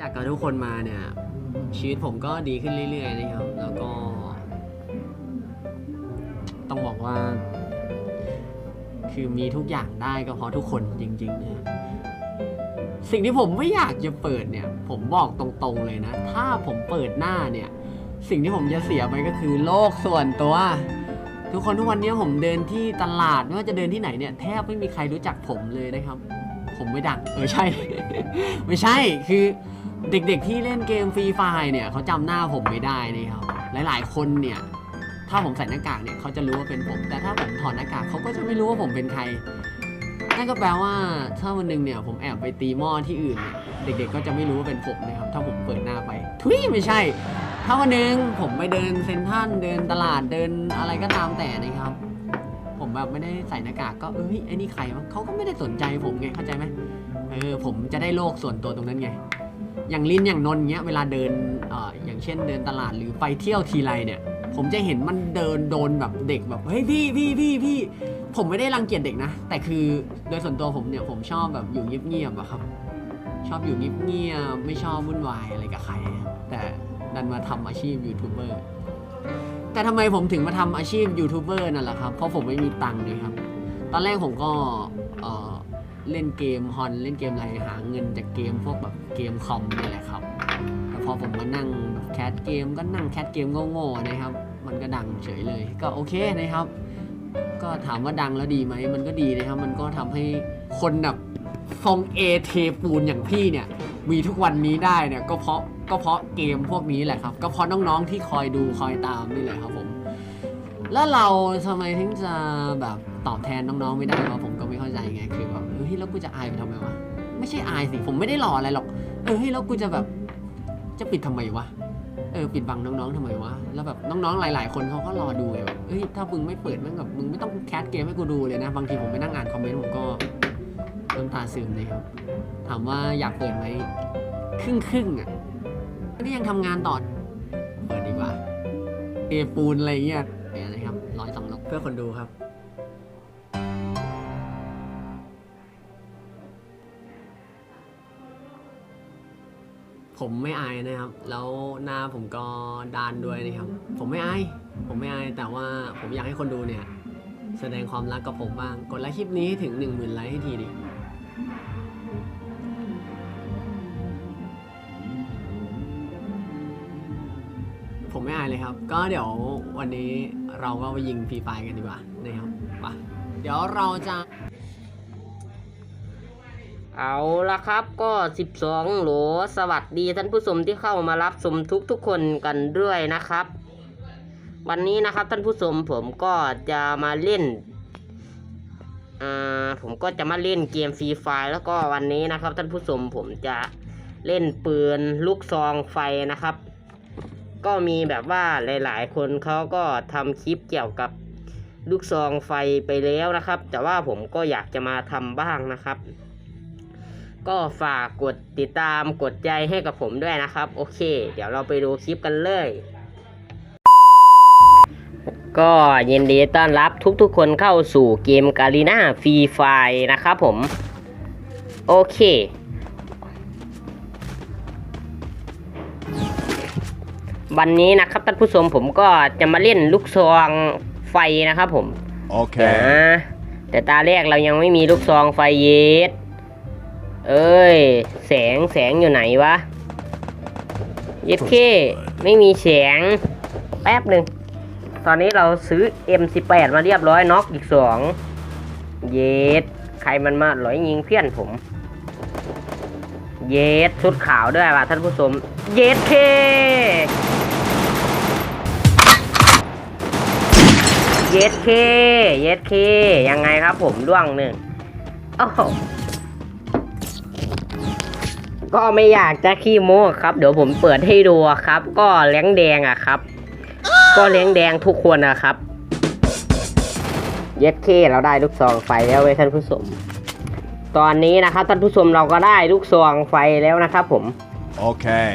จากกับทุกคนมาเนี่ยชีวิตผมก็ดีขึ้นเรื่อยๆนะครับ แล้วก็ ต้องบอกว่า คือมีทุกอย่างได้ก็เพราะทุกคนจริงๆนะสิ่งที่ผมไม่อยากจะเปิดเนี่ย ผมบอกตรงๆเลยนะ ถ้าผมเปิดหน้าเนี่ย สิ่งที่ผมจะเสียไปก็คือโลกส่วนตัว ทุกคนทุกวันนี้ผมเดินที่ตลาดไม่ว่าจะเดินที่ไหนเนี่ยแทบไม่มีใครรู้จักผมเลยนะครับ ผมไม่ดังเออใช่ ไม่ใช่คือ เด็กๆที่เล่นเกมฟรีไฟเนี่ยเขาจำหน้าผมไม่ได้นะครับ หลายๆ คนเนี่ยถ้าผมใส่หน้ากากเนี่ยเขาจะรู้ว่าเป็นผม แต่ถ้าผมถอดหน้ากากเขาก็จะไม่รู้ว่าผมเป็นใคร นั่นก็แปลว่าถ้าวันหนึ่งเนี่ยผมแอบไปตีหม้อที่อื่นเนี่ยเด็กๆ ก็จะไม่รู้ว่าเป็นผมนะครับ ถ้าผมเปิดหน้าไป ทุยไม่ใช่ ถ้าวันหนึ่งผมไปเดินเซ็นทรัลเดินตลาดเดินอะไรก็ตามแต่นะครับ ผมแบบไม่ได้ใส่หน้ากากก็เอ้ยไอ้นี่ใครวะเขาก็ไม่ได้สนใจผมไงเข้าใจไหมเออผมจะได้โลกส่วนตัวตรงนั้นไง อย่างลินอย่างนนเงี้ยเวลาเดินเอ่ออย่างเช่นเดินตลาดหรือไปเที่ยวทีไรเนี่ย ผมจะเห็นมันเดินโดนแบบเด็กแบบเฮ้ยพี่พี่พี่พี่ผมไม่ได้รังเกียจเด็กนะ แต่คือโดยส่วนตัวผมเนี่ยผมชอบแบบอยู่เงียบๆอะครับ ชอบอยู่เงียบๆไม่ชอบวุ่นวายอะไรกับใคร แต่ดันมาทำอาชีพยูทูบเบอร์แต่ทำไมผมถึงมาทำอาชีพยูทูบเบอร์นั่นแหละครับเพราะผมไม่มีตังค์เลยครับ ตอนแรกผมก็เอ่อ เล่นเกมฮอนเล่นเกมอะไรหาเงินจากเกมพวกแบบเกมคอมนี่แหละครับแต่พอผมมานั่งแบบแคสเกมก็นั่งแคสเกมโง่ๆนะครับ มันก็ดังเฉยเลย ก็โอเคนะครับ ก็ถามว่าดังแล้วดีไหมมันก็ดีนะครับ มันก็ทำให้คนแบบฟองเอเทปูนอย่างพี่เนี่ย มีทุกวันนี้ได้เนี่ยก็เพราะก็เพราะเกมพวกนี้แหละครับ ก็เพราะน้องๆที่คอยดูคอยตามนี่แหละครับผม แล้วเราทำไมถึงจะแบบตอบแทนน้องๆไม่ได้วะผมก็ไม่เข้าใจไงคือแบบ เฮ้ยแล้วกูจะอายไปทำไมวะไม่ใช่อายสิผมไม่ได้หล่ออะไรหรอกเออเฮ้ยแล้วกูจะแบบจะปิดทำไมวะเออปิดบังน้องๆทำไมวะแล้วแบบน้องๆหลาย ๆ คนเขาก็รอดูไงแบบเฮ้ยถ้ามึงไม่เปิดม่งแบบมึงไม่ต้องแคสเกมให้กูดูเลยนะบางทีผมไปนั่งอ่านคอมเมนต์ผมก็น้ำตาซึมเลยครับ ถามว่าอยากเปิดไหมครึ่งครึ่งๆอะนี่ยังทำงานต่อเปิดดีกว่าเอปูนอะไรเงี้ยเนี่ยนะครับร้อยสองนกเพื่อคนดูครับ ผมไม่อายนะครับ แล้วหน้าผมก็ดานด้วยนะครับ ผมไม่อาย ผมไม่อาย แต่ว่าผมอยากให้คนดูเนี่ย แสดงความรักกับผมบ้าง กดไลค์คลิปนี้ให้ถึง 1 0,000ไลค์ให้ทีดิผมไม่อายเลยครับ ก็เดี๋ยววันนี้เราก็ไปยิงฟรีไฟกันดีกว่านะครับไปเดี๋ยวเราจะ เอาละครับก็ 12โหลสวัสดีท่านผู้ชมที่เข้ามารับชมทุกทุกคนกันด้วยนะครับ วันนี้นะครับท่านผู้ชมผมก็จะมาเล่นอ่าผมก็จะมาเล่นเกมฟรีไฟแล้วก็วันนี้นะครับ ท่านผู้ชมผมจะเล่นปืนลูกซองไฟนะครับ ก็มีแบบว่าหลายๆ คนเขาก็ทำคลิปเกี่ยวกับลูกซองไฟไปแล้วนะครับ แต่ว่าผมก็อยากจะมาทำบ้างนะครับ ก็ฝากกดติดตามกดใจให้กับผมด้วยนะครับ โอเค เดี๋ยวเราไปดูคลิปกันเลย ก็ยินดีต้อนรับทุกๆคนเข้าสู่เกมกาลีนาฟรีไฟนะครับผม โอเควันนี้นะครับท่านผู้ชมผมก็จะมาเล่นลูกซองไฟนะครับผม Okay. นะแต่ตาแรกเรายังไม่มีลูกซองไฟเยส เอ้ย แสงแสงอยู่ไหนวะเยสเคไม่มีแสง แป๊บหนึ่ง ตอนนี้เราซื้อ M18 มาเรียบร้อยน็อกอีกสองเยสใครมันมาหลอยยิงเพี้ยนผม เยสชุดขาวด้วยว่ะท่านผู้ชม เยสเคเยสเคเยสเคยังไงครับผมด้วงหนึ่งโอ้ ก็ไม่อยากจะขี้โม้ครับ เดี๋ยวผมเปิดให้ดูครับ ก็แรงแดงอะครับ ก็แรงแดงทุกคนนะครับ เยสเคเราได้ลูกซองไฟแล้วเว้ยท่านผู้ชมตอนนี้นะครับท่านผู้ชมเราก็ได้ลูกซองไฟแล้วนะครับ ผม Okay.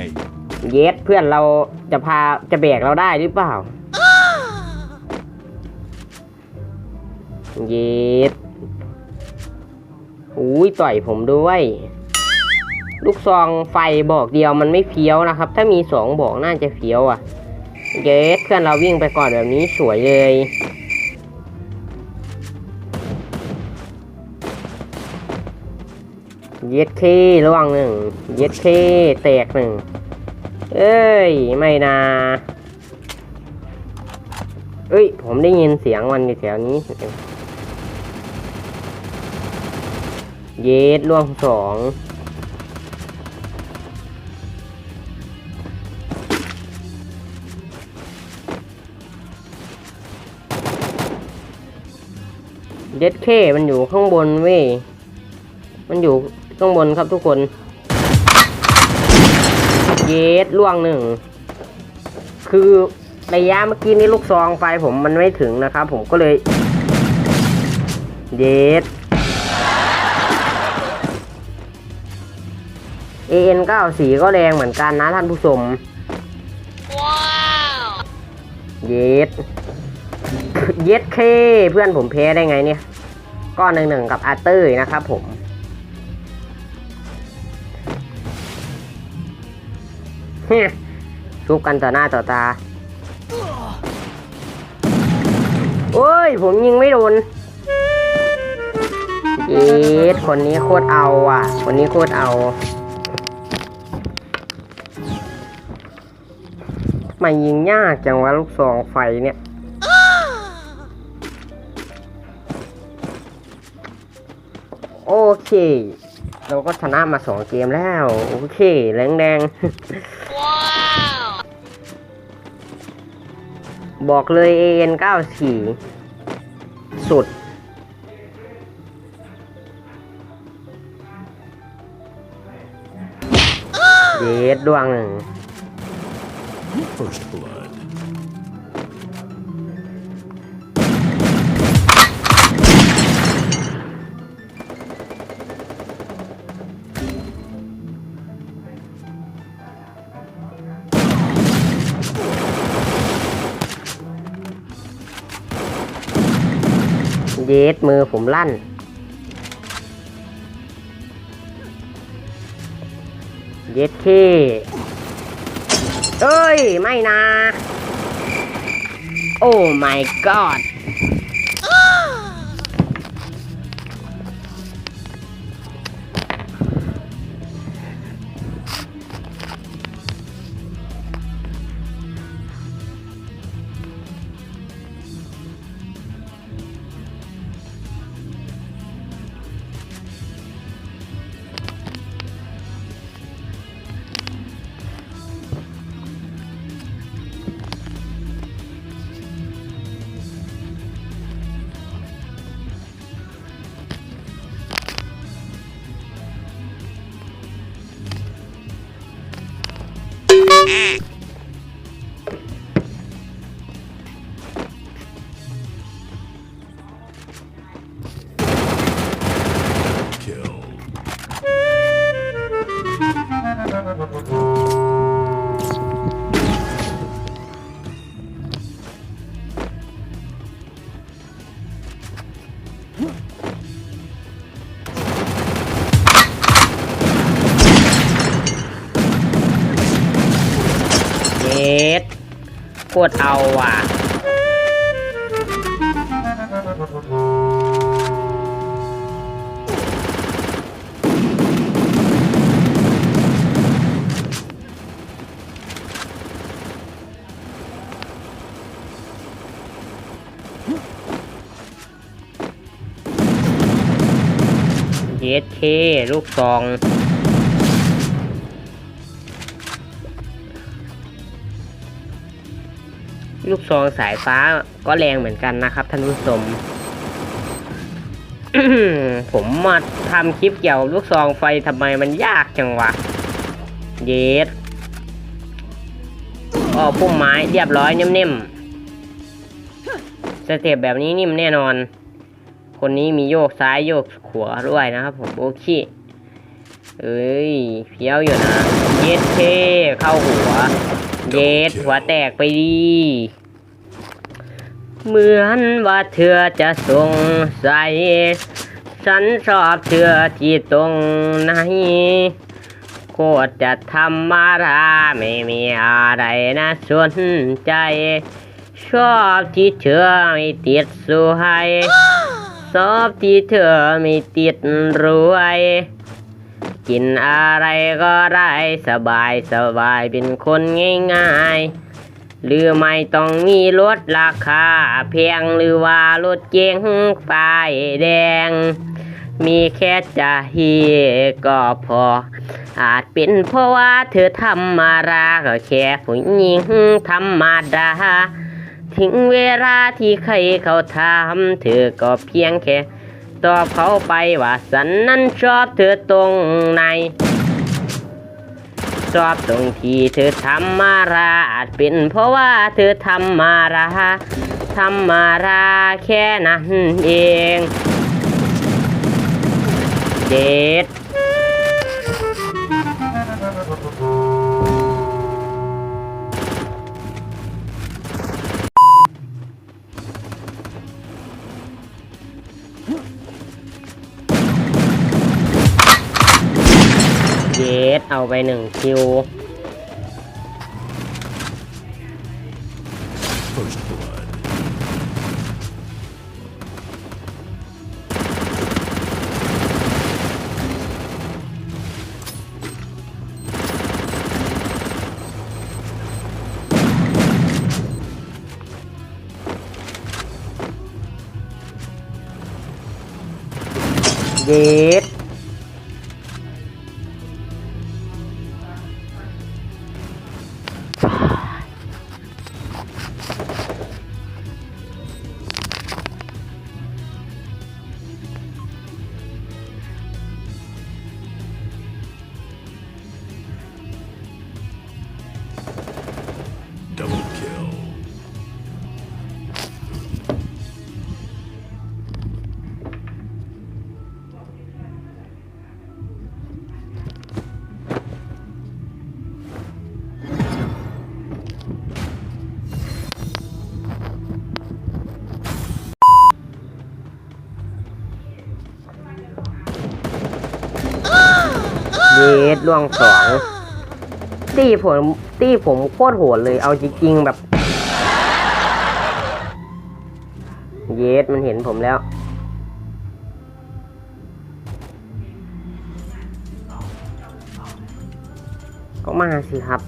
เยสเพื่อนเราจะพาจะแบกเราได้หรือเปล่า เยสอุ้ยต่อยผมด้วย ลูกซองไฟบอกเดียวมันไม่เฟี้ยวนะครับ ถ้ามีสองบอกน่าจะเฟี้ยวอะเยสเพื่อนเราวิ่งไปก่อนแบบนี้สวยเลยเย็ดเคระวังหนึ่งเย็ดเคแตกหนึ่งเอ้ย ไม่นาเอ้ย ผมได้ยินเสียงมันอยู่แถวนี้ เย็ดล่วงสอง เย็ดเคมันอยู่ข้างบนเว้ย มันอยู่ข้างบนครับทุกคน เยสล่วงหนึ่ง คือระยะเมื่อกี้นี้ลูกซองไฟผมมันไม่ถึงนะครับผมก็เลย เยส AN 9 4ก็แรงเหมือนกันนะท่านผู้ชมเยสเยสเค เพื่อนผมแพ้ได้ไงเนี่ย ก้อนหนึ่งหนึ่งกับอาร์เตอร์นะครับผมเฮ้ยชุบกันต่อหน้าต่อตา โอ้ย ผมยิงไม่โดนเยสคนนี้โคตรเอาอะ คนนี้โคตรเอาไมยิงยากจังวะลูกซองไฟเนี่ย โอเค เราก็ชนะมาสองเกมแล้ว โอเค แรงแดงบอกเลย AN 94 สุด เยสดวงหนึ่ง เยสมือผมลั่น เยสเคเอ้ย ไม่นะ โอ้ my god Ah! โคตรเอาว่ะเยสเคลูกซอง ลูกซองสายฟ้าก็แรงเหมือนกันนะครับท่านผู้ชมผมมาทำคลิปเกี่ยวกับลูกซองไฟทำไมมันยากจังวะ เยสอ๋อพุ่มไม้เรียบร้อยนิ่มๆสเต็ปแบบนี้นิ่มแน่นอน คนนี้มีโยกซ้ายโยกขวาด้วยนะครับผมโอเคเอ้ยเพี้ยวอยู่นะ เยสเคเข้าหัว เยสหัวแตกไปดีเหมือนว่าเธอจะสงสัยฉันชอบเธอที่ตรงไหนคโคตรจะธรรมดาไม่มีอะไรนะสนใจ ชอบที่เธอไม่ติดสวยชอบที่เธอไม่ติดรวย กินอะไรก็ได้สบายสบายเป็นคนง่ายๆ หรือไม่ต้องมีรถราคาแพงหรือว่ารถเก๋งป้ายแดง มีแค่จะฮีก็พอ อาจเป็นเพราะว่าเธอธรรมาราก็แค่ผู้หญิงธรรมดาถึงเวลาที่ใครเขาถามเธอก็เพียงแค่ ตอบเขาไปว่าสันนั้นชอบเธอตรงไหนชอบตรงที่เธอทำมาราอาจเป็นเพราะว่าเธอทำมาราทำมาราแค่นั้นเองเด็ด เยสเอาไปหนึ่งคิว ล่วงสองตีผมตีผมโคตรโหดเลยเอาจริงๆแบบ เยสมันเห็นผมแล้วก็มาสิครับ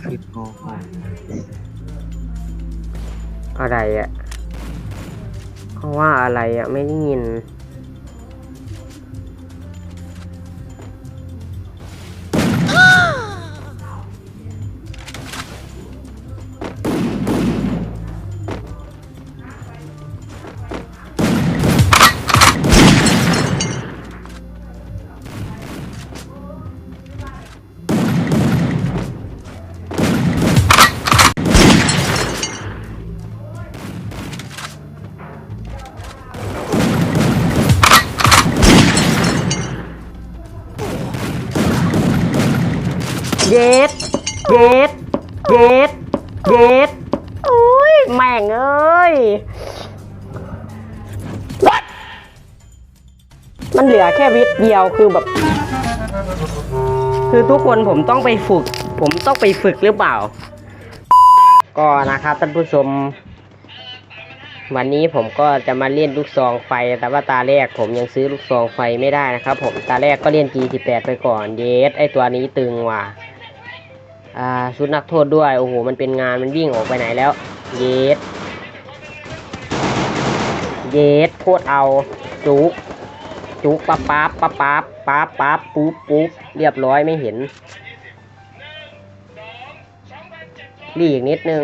คลิปโง่ค่ะอะไรอะ่ะเขา ว่าอะไรอะ่ะไม่ได้ยิน วิทย์เดียวคือแบบ คือทุกคนผมต้องไปฝึก ผมต้องไปฝึกหรือเปล่า ก็นะครับท่านผู้ชม วันนี้ผมก็จะมาเล่นลูกซองไฟ แต่ว่าตาแรกผมยังซื้อลูกซองไฟไม่ได้นะครับ ผมตาแรกก็เล่น G18 ไปก่อนเยสไอตัวนี้ตึงว่ะอ่าชุดนักโทษด้วยโอ้โหมันเป็นงานมันวิ่งออกไปไหนแล้ว เยสเยสโคตรเอาจุก จุกปั๊บปั๊บปั๊บปั๊บปั๊บปั๊บปุ๊บปุ๊บเรียบร้อยไม่เห็นรีอีกนิดนึง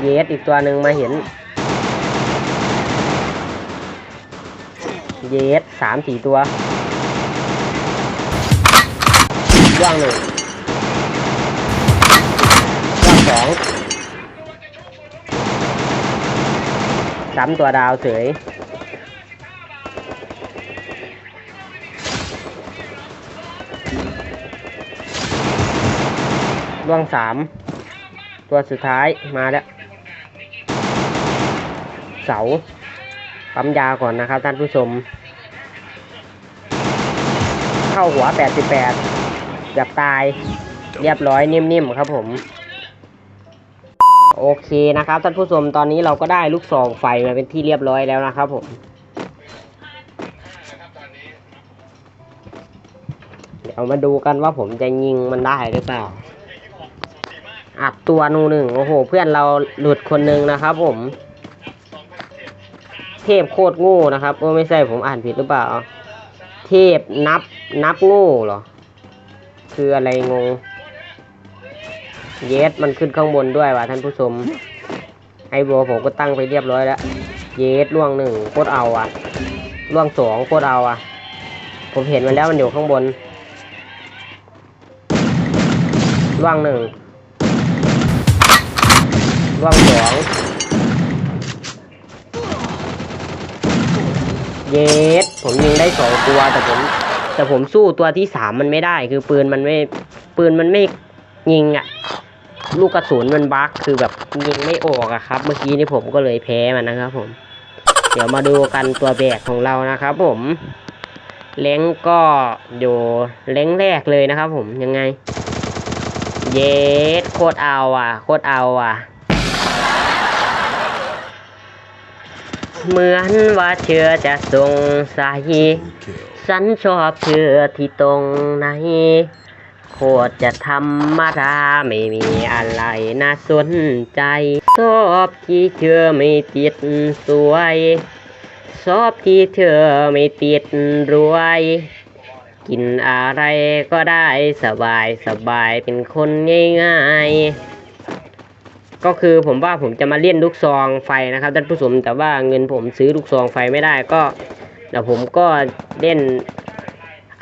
เยสอีกตัวหนึ่งมาเห็น เยสสามสี่ตัวย่างหนึ่ง สามตัวดาวเฉยล่วงสาม ตัวสุดท้ายมาแล้ว เสาปั๊มยาก่อนนะครับท่านผู้ชม เข้าหัว 88เกือบตาย เรียบร้อยนิ่มๆ ครับผม โอเคนะครับท่านผู้ชมตอนนี้เราก็ได้ลูกซองไฟมาเป็นที่เรียบร้อยแล้วนะครับผมเดี๋ยวมาดูกันว่าผมจะยิงมันได้หรือเปล่าอัดตัวนูหนึ่งโอ้โห เพื่อนเราหลุดคนหนึ่งนะครับผม เทพโคตรงูนะครับโอ้ไม่ใช่ผมอ่านผิดหรือเปล่า เทพนับนับงูเหรอ คืออะไรงง เยสมันขึ้นข้างบนด้วยว่ะท่านผู้ชมไอโบผมก็ตั้งไปเรียบร้อยแล้ว เยสล่วงหนึ่งโคตรเอาอะล่วงสองโคตรเอาอะ ผมเห็นมันแล้วมันอยู่ข้างบนล่วงหนึ่งล่วงสองเยสผมยิงได้สองตัวแต่ผมแต่ผมสู้ตัวที่สามมันไม่ได้ คือปืนมันไม่ปืนมันไม่ยิงอะ่ะ ลูกกระสุนมันบั๊กคือแบบยิงไม่ออกอะครับ เมื่อกี้นี่ผมก็เลยแพ้มันนะครับ ผม เดี๋ยวมาดูกันตัวแบกของเรานะครับ ผมเล้งก็อยู่เล้งแรกเลยนะครับ ผมยังไง เยสโคตรเอาอะ โคตรเอาอะ เหมือนว่าเชื่อจะสงสัย Double kill. ฉันชอบเธอที่ตรงไหน โคตรจะธรรมดาไม่มีอะไรน่าสนใจ ชอบที่เธอไม่ติดสวย ชอบที่เธอไม่ติดรวย กินอะไรก็ได้สบายสบายเป็นคนง่ายๆ ก็คือผมว่าผมจะมาเล่นลูกซองไฟนะครับท่านผู้ชมแต่ว่าเงินผมซื้อลูกซองไฟไม่ได้ก็เดี๋ยวผมก็เล่น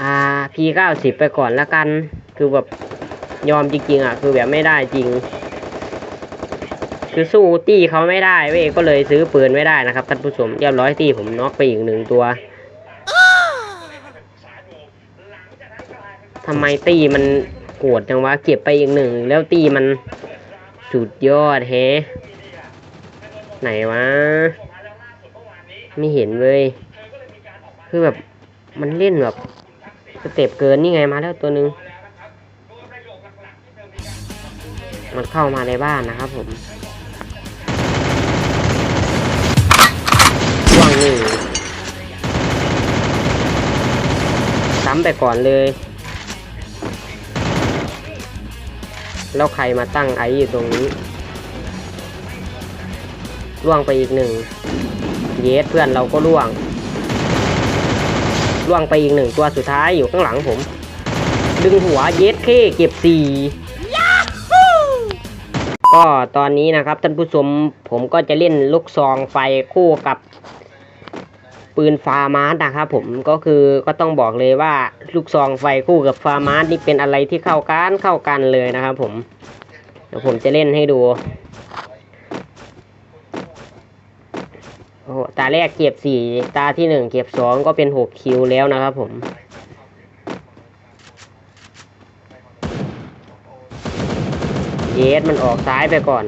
อ่า P90 ไปก่อนละกันคือแบบยอมจริงๆอะ คือแบบไม่ได้จริง คือสู้ตี้เขาไม่ได้เว้ยก็เลยซื้อปืนไม่ได้นะครับท่านผู้ชมเรียบร้อยตี้ผมน็อกไปอีกหนึ่งตัวทำไมตี้มันโกรธจังวะเก็บไปอีกหนึ่งแล้วตี้มันสุดยอดแฮไหนวะ ไม่เห็นเลยคือแบบมันเล่นแบบสเต็ปเกินนี่ไงมาแล้วตัวหนึ่ง มันเข้ามาในบ้านนะครับผมว่างหนึ่งซ้ำไปก่อนเลย แล้วใครมาตั้งไออยู่ตรงนี้ล่วงไปอีกหนึ่ง เยสเพื่อนเราก็ล่วง ล่วงไปอีกหนึ่งตัวสุดท้ายอยู่ข้างหลังผม ดึงหัวเยสเคเก็บสี่ ก็ตอนนี้นะครับท่านผู้ชมผมก็จะเล่นลูกซองไฟคู่กับ ปืนฟาร์มาสนะครับผมก็คือก็ต้องบอกเลยว่าลูกซองไฟคู่กับฟาร์มาสนี่เป็นอะไรที่เข้ากันเข้ากันเลยนะครับผมเดี๋ยวผมจะเล่นให้ดูโอ้ตาแรกเก็บสี่ตาที่หนึ่งเก็บสองก็เป็นหกคิวแล้วนะครับผม เยสมันออกซ้ายไปก่อน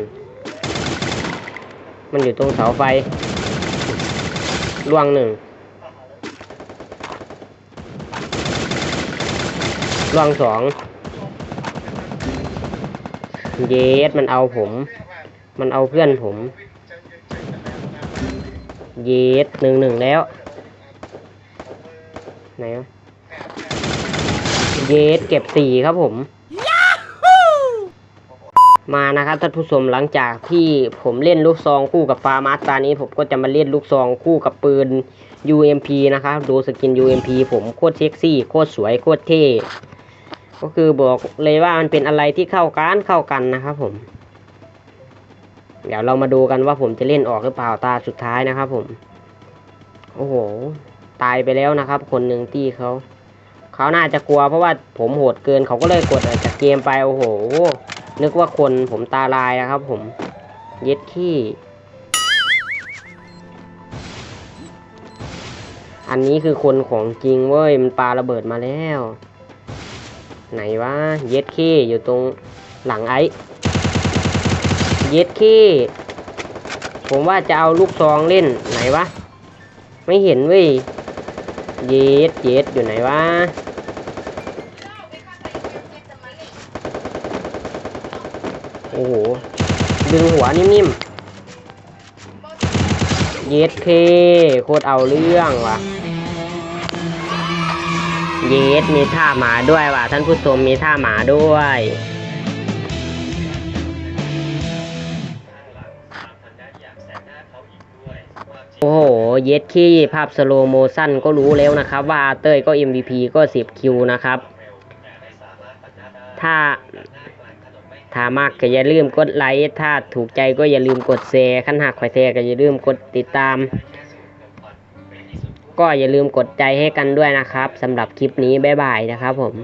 มันอยู่ตรงเสาไฟล่วงหนึ่งล่วงสองเยสมันเอาผม มันเอาเพื่อนผม เยสหนึ่งหนึ่งแล้ว ไหนวะเยสเก็บสี่ครับผม มานะครับท่านผู้ชมหลังจากที่ผมเล่นลูกซองคู่กับฟาร์มาสตานี้ผมก็จะมาเล่นลูกซองคู่กับปืน UMP นะครับดูสกิน UMP ผมโคตรเซ็กซี่โคตรสวยโคตรเท่ก็คือบอกเลยว่ามันเป็นอะไรที่เข้ากันเข้ากันนะครับผม เดี๋ยวเรามาดูกันว่าผมจะเล่นออกหรือเปล่าตาสุดท้ายนะครับผม โอ้โห ตายไปแล้วนะครับ คนหนึ่งที่เขา เขาน่าจะกลัวเพราะว่าผมโหดเกินเขาก็เลยกดออกจากเกมไปโอ้โห นึกว่าคนผมตาลายนะครับผม เย็ดขี้ อันนี้คือคนของจริงเว้ย มันปาระเบิดมาแล้ว ไหนวะ เย็ดขี้อยู่ตรงหลังไอ้ เย็ดขี้ ผมว่าจะเอาลูกซองเล่นไหนวะ ไม่เห็นเว้ย เยสเยสอยู่ไหนวะ โอ้โห ดึงหัวนิ่มๆ เยสเคโคตรเอาเรื่องว่ะ เยสมีท่าหมาด้วยว่ะ ท่านผู้ชมมีท่าหมาด้วย โอ้โห เยสขี้ภาพสโลโมชั่นก็รู้แล้วนะครับ ว่าอาเต้ยก็ MVP ก็ 10 คิวนะครับ ถ้า ถ้ามากก็อย่าลืมกดไลค์ถ้าถูกใจก็อย่าลืมกดแชร์ขั้นหักข่แชร์ก็อย่าลืมกดติดตาม ก็อย่าลืมกดใจให้กันด้วยนะครับสำหรับคลิปนี้บ๊ายบายนะครับผม